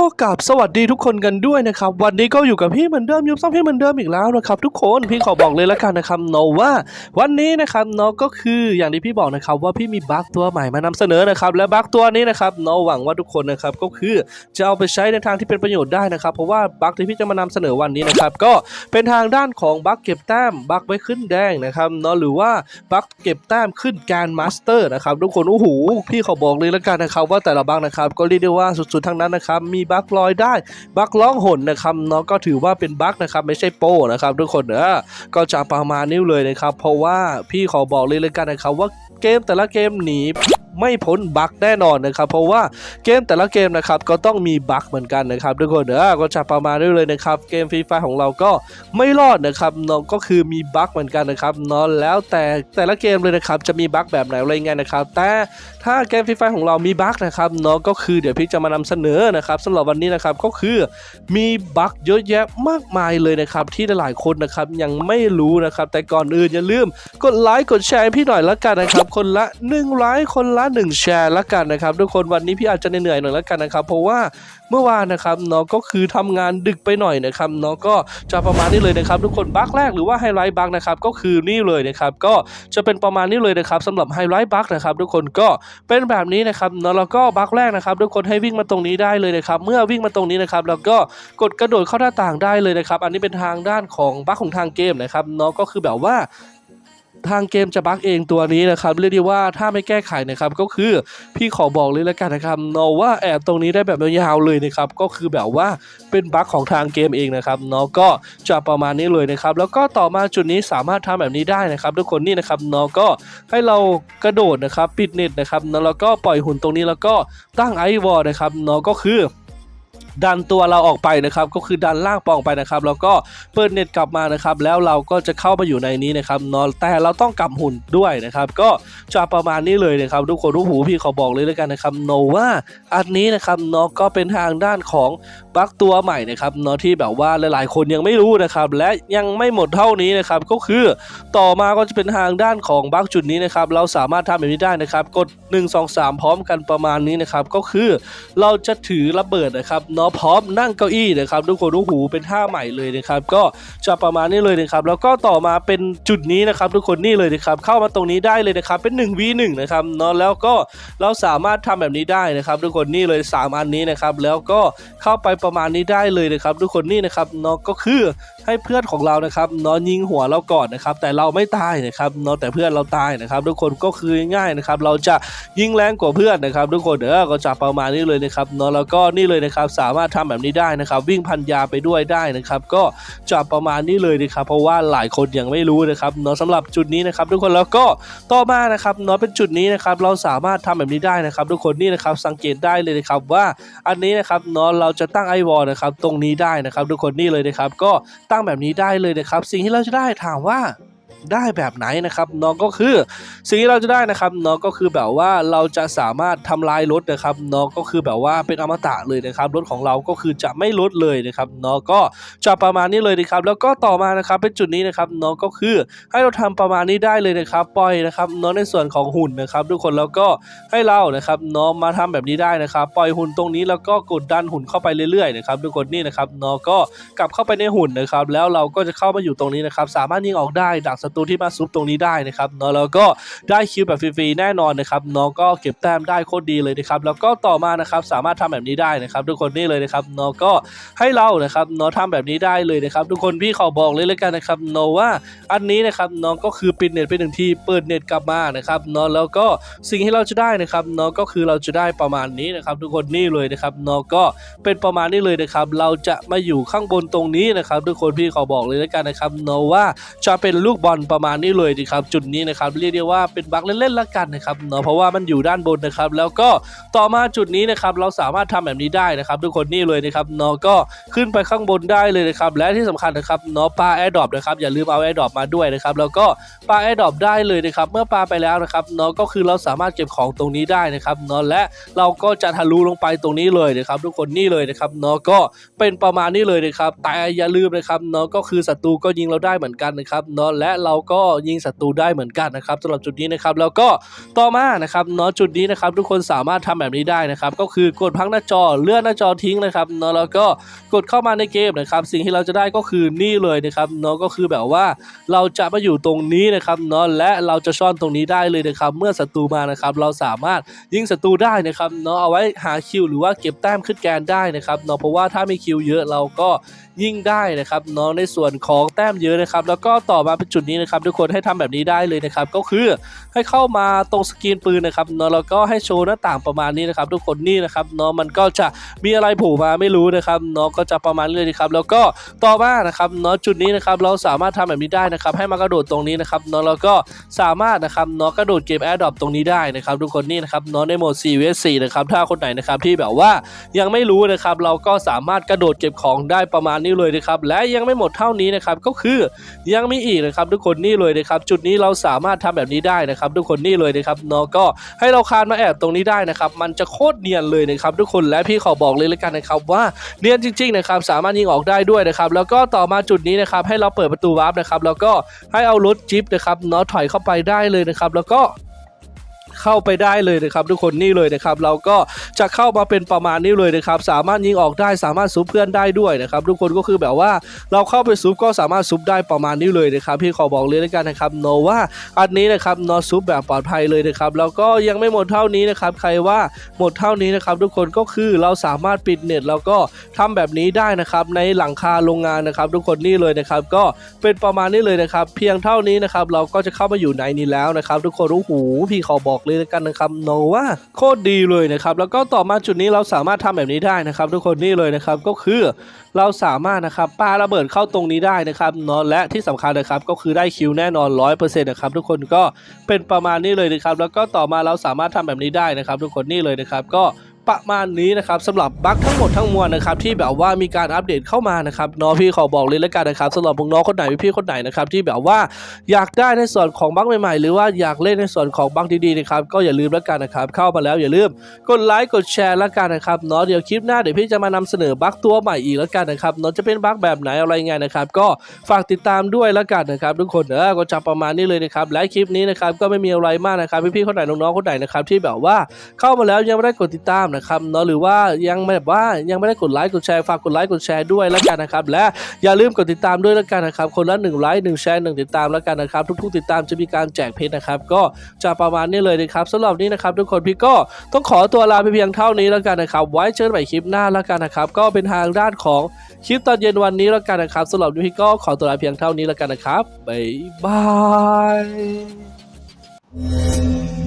ก็กราบสวัสดีทุกคนกันด้วยนะครับวันนี้ก็อยู่กับพี่เหมือนเดิมยุบซ่อมพี่เหมือนเดิมอีกแล้วนะครับทุกคนพี่ขอบอกเลยละกันนะครับเนาะว่าวันนี้นะครับเนาะก็คืออย่างที่พี่บอกนะครับว่าพี่มีบั๊กตัวใหม่มานำเสนอนะครับและบั๊กตัวนี้นะครับเนาะหวังว่าทุกคนนะครับก็คือจะเอาไปใช้ในทางที่เป็นประโยชน์ได้นะครับเพราะว่าบั๊กที่พี่จะมานำเสนอวันนี้นะครับก็เป็นทางด้านของบั๊กเก็บแต้มบั๊กไว้ขึ้นแดงนะครับเนาะหรือว่าบั๊กเก็บแต้มขึ้นแกนมาสเตอร์นะครับทุกคนโอ้โหพี่ขอบอกเลยละกันนะครับว่าแต่ละบั๊กนะครับก็เรียกได้ว่าสุดๆทั้งนั้นนะครับมีบั๊กลอยได้บั๊กร้องหนนะครับเนาะก็ถือว่าเป็นบั๊กนะครับไม่ใช่โป้นะครับทุกคนเออก็จะประมาณนี้เลยนะครับ เพราะว่าพี่ขอบอกเลยเลยกันนะครับว่าเกมแต่ละเกมหนี ไม่พ้นบั๊กแน่นอนนะครับ เพราะว่าเกมแต่ละเกมนะครับก็ต้องมีบั๊กเหมือนกันนะครับทุกคนเออก็จะประมาณนี้เลยนะครับ เกมฟรีไฟของเราก็ไม่รอดนะครับเนาะก็คือมีบั๊กเหมือนกันนะครับเนาะแล้วแต่แต่ละเกมเลยนะครับจะมีบั๊กแบบไหนอะไรยังไงนะครับ แต่ถ้าเกมฟรีไฟของเรามีบั๊กนะครับเนาะก็คือเดี๋ยวพี่จะมานำเสนอนะครับสำหรับวันนี้นะครับก็คือมีบั๊กเยอะแยะมากมายเลยนะครับที่หลายๆคนนะครับยังไม่รู้นะครับแต่ก่อนอื่นอย่าลืมกดไลค์กดแชร์พี่หน่อยละกันนะครับคนละ1ไลค์คนละ1 แชร์ละกันนะครับทุกคนวันนี้พี่อาจจะเหนื่อยหน่อยละกันนะครับ เพราะว่าเมื่อวานนะครับเนาะก็คือทำงานดึกไปหน่อยนะครับเนาะก็จะประมาณนี้เลยนะครับ ทุกคนบั๊กแรกหรือว่าไฮไลท์บั๊กนะครับก็คือนี่เลยนะครับก็จะเป็นประมาณนี้เลยนะครับสำหรับไฮไลท์บั๊กนะครับทุกคนก็เป็นแบบนี้นะครับเนาะแล้วก็บั๊กแรกนะครับทุกคนให้วิ่งมาตรงนี้ได้เลยนะครับเมื่อวิ่งมาตรงนี้นะครับแล้วก็กดกระโดดเข้าหน้าต่างได้เลยนะครับอันนี้เป็นทางด้านของบั๊กของทางเกมนะครับเนาะก็คือแบบว่า ทางเกมจะบั๊กเองตัวนี้นะครับเรียกได้ว่าถ้าไม่แก้ไขนะครับก็คือพี่ขอบอกเลยแล้วกันนะครับเนาะว่าแอบตรงนี้ได้แบบยาวๆเลยนะครับก็คือแบบว่าเป็นบั๊กของทางเกมเองนะครับเนาะก็จะประมาณนี้เลยนะครับแล้วก็ต่อมาจุดนี้สามารถทำแบบนี้ได้นะครับ ทุกคนนี่นะครับเนาะก็ให้เรากระโดดนะครับปิดเน็ตนะครับเนาะแล้วก็ปล่อยหุ่นตรงนี้แล้วก็ตั้งไอวอลนะครับเนาะก็คือ ดันตัวเราออกไปนะครับ ก็คือดันล่างปองไปนะครับ แล้วก็เปิดเน็ตกลับมานะครับ แล้วเราก็จะเข้ามาอยู่ในนี้นะครับเนอนแต่เราต้องกลับหุ่นด้วยนะครับ ก็จะประมาณนี้เลยนะครับ ทุกคนทุกหูพี่ขอบอกเลยแล้วกันนะครับโนว่าอันนี้นะครับเนาะก็เป็นทางด้านของบั๊กตัวใหม่นะครับเนาะที่แบบว่าหลาย ๆ คนยังไม่รู้นะครับ และยังไม่หมดเท่านี้นะครับก็คือต่อมาก็จะเป็นทางด้านของบั๊กจุดนี้นะครับ เราสามารถทำแบบนี้ได้นะครับ กด 1 2 3 พร้อมกันประมาณนี้นะครับ ก็คือเราจะถือระเบิดนะครับเนาะพร้อมนั่งเก้าอี้นะครับทุกคนทุกหูเป็นท่าใหม่เลยนะครับก็จะประมาณนี้เลยนะครับแล้วก็ต่อมาเป็นจุดนี้นะครับทุกคนนี่เลยนะครับเข้ามาตรงนี้ได้เลยนะครับเป็น 1v1 นะครับเนาะแล้วก็เราสามารถทำแบบนี้ได้นะครับ ทุกคนนี่เลย 3 อันนี้นะครับแล้วก็เข้าไปประมาณนี้ได้เลยนะครับ ทุกคนนี่นะครับเนาะก็คือให้เพื่อนของเรานะครับเนาะยิงหัวเราก่อนนะครับ แต่เราไม่ตายนะครับเนาะแต่เพื่อนเราตายนะครับ ทุกคนก็คือง่ายนะครับ เราจะยิงแรงกว่าเพื่อนนะครับ ทุกคนเออก็จะประมาณนี้เลยนะครับเนาะแล้วก็นี่เลยนะครับสามารถทำแบบนี้ได้นะครับ วิ่งพันยาไปด้วยได้นะครับ ก็จะประมาณนี้เลยนะครับ เพราะว่าหลายคนยังไม่รู้นะครับเนาะสำหรับจุดนี้นะครับ ทุกคนแล้วก็ต่อมานะครับเนาะเป็นจุดนี้นะครับ เราสามารถทำแบบนี้ได้นะครับ ทุกคนนี่นะครับสังเกตได้เลยนะครับว่าอันนี้นะครับเนาะเราจะตั้งไอวอลนะครับตรงนี้ได้นะครับ ทุกคนนี่เลยนะครับ ก็ตั้งแบบนี้ได้เลยนะครับ สิ่งที่เราจะได้ถามว่า ได้แบบไหนนะครับเนาะก็คือสิ่งที่เราจะได้นะครับเนาะก็คือแบบว่าเราจะสามารถทำลายรถนะครับเนาะก็คือแบบว่าเป็นอมตะเลยนะครับรถของเราก็คือจะไม่ลดเลยนะครับเนาะก็จะประมาณนี้เลยนะครับแล้วก็ต่อมานะครับเป็นจุดนี้นะครับเนาะก็คือให้เราทำประมาณนี้ได้เลยนะครับปล่อยนะครับเนาะในส่วนของหุ่นนะครับทุกคนแล้วก็ให้เรานะครับเนาะมาทำแบบนี้ได้นะครับ ปล่อยหุ่นตรงนี้แล้วก็กดดันหุ่นเข้าไปเรื่อยๆนะครับทุกคนนี่นะครับเนาะก็กลับเข้าไปในหุ่นนะครับ แล้วเราก็จะเข้ามาอยู่ตรงนี้นะครับ สามารถยิงออกได้ดักศัตรูที่มาซุปตรงนี้ได้นะครับเนาะแล้วก็ได้คิวแบบฟรีๆแน่นอนนะครับเนาะก็เก็บแต้มได้โคตรดีเลยนะครับแล้วก็ต่อมานะครับสามารถทำแบบนี้ได้นะครับ ทุกคนนี่เลยนะครับเนาะก็ให้เรานะครับเนาะทำแบบนี้ได้เลยนะครับ ทุกคนพี่ขอบอกเลยแล้วกันนะครับเนาะว่าอันนี้นะครับเนาะก็คือปิดเน็ตไปหนึ่งทีเปิดเน็ตกลับมานะครับเนาะแล้วก็สิ่งที่เราจะได้นะครับเนาะก็คือเราจะได้ประมาณนี้นะครับ ทุกคนนี่เลยนะครับเนาะก็เป็นประมาณนี้เลยนะครับ เราจะมาอยู่ข้างบนตรงนี้นะครับ ทุกคนพี่ขอบอกเลยแล้วกันนะครับเนาะว่าจะเป็นลูกบอลประมาณนี้เลยนะครับจุดนี้นะครับเรียกได้ว่าเป็นบั๊กเล่นๆละกันนะครับเนาะเพราะว่ามันอยู่ด้านบนนะครับ แล้วก็ต่อมาจุดนี้นะครับเราสามารถทำแบบนี้ได้นะครับ ทุกคนนี่เลยนะครับเนาะก็ขึ้นไปข้างบนได้เลยนะครับและที่สำคัญนะครับเนาะปลาแอร์ดรอปนะครับอย่าลืมเอาแอร์ดรอปมาด้วยนะครับแล้วก็ปลาแอร์ดรอปได้เลยนะครับเมื่อปลาไปแล้วนะครับเนาะก็คือเราสามารถเก็บของตรงนี้ได้นะครับเนาะและเราก็จะทะลุลงไปตรงนี้เลยนะครับ ทุกคนนี่เลยนะครับเนาะก็เป็นประมาณนี้เลยนะครับแต่อย่าลืมนะครับเนาะก็คือศัตรูก็ยิงเราได้เหมือนกันนะครับเนาะและเราเราก็ยิงศัตรูได้เหมือนกันนะครับสำหรับจุดนี้นะครับแล้วก็ต่อมานะครับเนาะจุดนี้นะครับทุกคนสามารถทำแบบนี้ได้นะครับก็คือกดพักหน้าจอเลื่อนหน้าจอทิ้งนะครับเนาะแล้วก็กดเข้ามาในเกมนะครับสิ่งที่เราจะได้ก็คือนี่เลยนะครับเนาะก็คือแบบว่าเราจะมาอยู่ตรงนี้นะครับเนาะและเราจะซ่อนตรงนี้ได้เลยนะครับเมื่อศัตรูมานะครับเราสามารถยิงศัตรูได้นะครับเนาะเอาไว้หาคิวหรือว่าเก็บแต้มขึ้นแกนได้นะครับเนาะเพราะว่าถ้ามีคิวเยอะเราก็ยิ่งได้นะครับเนาะในส่วนของแต้มเยอะนะครับ แล้วก็ต่อมาเป็นจุดนี้นะครับทุกคนให้ทำแบบนี้ได้เลยนะครับก็คือให้เข้ามาตรงสกรีนปืนนะครับเนาะแล้วก็ให้โชว์หน้าต่างประมาณนี้นะครับทุกคนนี่นะครับเนาะมันก็จะมีอะไรโผล่มาไม่รู้นะครับเนาะก็จะประมาณนี้เลยนะครับแล้วก็ต่อมานะครับเนาะจุดนี้นะครับเราสามารถทำแบบนี้ได้นะครับให้มากระโดดตรงนี้นะครับเนาะแล้วก็สามารถนะครับเนาะกระโดดเก็บแอร์ดรอปตรงนี้ได้นะครับทุกคนนี่นะครับเนาะในโหมด 4 vs 4 นะครับถ้าคนไหนนะครับที่แบบว่ายังไม่รู้นะครับเราก็สามารถกระโดดเก็บของได้ประมาณนี้เลยนะครับและยังไม่หมดเท่านี้นะครับก็คือยังมีอีกนะครับทุกคนนนี่เลยนะครับจุดนี้เราสามารถทำแบบนี้ได้นะครับทุกคนนี่เลยนะครับเนาะก็ให้เราคานมาแอบตรงนี้ได้นะครับมันจะโคตรเนียนเลยนะครับทุกคนและพี่ขอบอกเลยแล้วกันนะครับว่าเนียนจริงๆนะครับสามารถยิงออกได้ด้วยนะครับแล้วก็ต่อมาจุดนี้นะครับให้เราเปิดประตูวาร์ปนะครับแล้วก็ให้เอารถจิ๊บนะครับเนาะถอยเข้าไปได้เลยนะครับแล้วก็ เข้าไปได้เลยนะครับทุกคนนี่เลยนะครับเราก็จะเข้ามาเป็นประมาณนี้เลยนะครับสามารถยิงออกได้สามารถซุปเพื่อนได้ด้วยนะครับทุกคนก็คือแบบว่าเราเข้าไปซุปก็สามารถซุปได้ประมาณนี้เลยนะครับพี่ขอบอกเลยแล้วกันนะครับโนว่าอันนี้นะครับนอซุปแบบปลอดภัยเลยนะครับแล้วก็ยังไม่หมดเท่านี้นะครับใครว่าหมดเท่านี้นะครับทุกคนก็คือเราสามารถปิดเน็ตแล้วก็ทำแบบนี้ได้นะครับในหลังคาโรงงานนะครับ ทุกคนนี่เลยนะครับก็เป็นประมาณนี้เลยนะครับ เพียงเท่านี้นะครับเราก็จะเข้ามาอยู่ในนี้แล้วนะครับ ทุกคนโอ้โหพี่ขอบอกเลยเลยกันนะครับโนว่าโคตรดีเลยนะครับแล้วก็ต่อมาจุดนี้เราสามารถทำแบบนี้ได้นะครับ ทุกคนนี่เลยนะครับก็คือเราสามารถนะครับปาระเบิดเข้าตรงนี้ได้นะครับเนาะและที่สำคัญนะครับก็คือได้คิวแน่นอน 100%นะครับทุกคนก็เป็นประมาณนี้เลยนะครับแล้วก็ต่อมาเราสามารถทำแบบนี้ได้นะครับ ทุกคนนี่เลยนะครับก็ ประมาณนี้นะครับสำหรับบั๊กทั้งหมดทั้งมวลนะครับที่แบบว่ามีการอัปเดตเข้ามานะครับเนาะพี่ขอบอกเลยแล้วกันนะครับสำหรับพวกน้องคนไหนพี่คนไหนนะครับที่แบบว่าอยากได้ในส่วนของบั๊กใหม่ๆ หรือว่าอยากเล่นในส่วนของบั๊กดีๆนะครับก็อย่าลืมแล้วกันนะครับเข้ามาแล้วอย่าลืมกดไลค์กดแชร์แล้วกันนะครับเนาะเดี๋ยวคลิปหน้าเดี๋ยวพี่จะมานำเสนอบั๊กตัวใหม่อีกแล้วกันนะครับเนาะจะเป็นบั๊กแบบไหนอะไรไงนะครับก็ฝากติดตามด้วยแล้วกันนะครับทุกคนเออก็จะประมาณนี้เลยนะครับและคลิปนี้นะครับก็ไม่มีอะไรมากนะครับพี่ๆคนไหนน้องๆคนไหนนะครับที่แบบว่าเข้ามาแล้วยังไม่ได้กดติดตามนะครับเนาะหรือว่ายังไม่แบบว่ายังไม่ได้กดไลค์กดแชร์ฝากกดไลค์กดแชร์ด้วยแล้วกันนะครับและอย่าลืมกดติดตามด้วยแล้วกันนะครับคนละหนึ่งไลค์หนึ่งแชร์หนึ่งติดตามแล้วกันนะครับทุกๆติดตามจะมีการแจกเพชรนะครับก็จะประมาณนี้เลยนะครับสำหรับนี้นะครับทุกคนพี่ก็ต้องขอตัวลาไปเพียงเท่านี้แล้วกันนะครับไว้เจอกันใหม่คลิปหน้าแล้วกันนะครับก็เป็นทางด้านของคลิปตอนเย็นวันนี้แล้วกันนะครับสำหรับวันนี้ก็ขอตัวลาเพียงเท่านี้แล้วกันนะครับบ๊ายบาย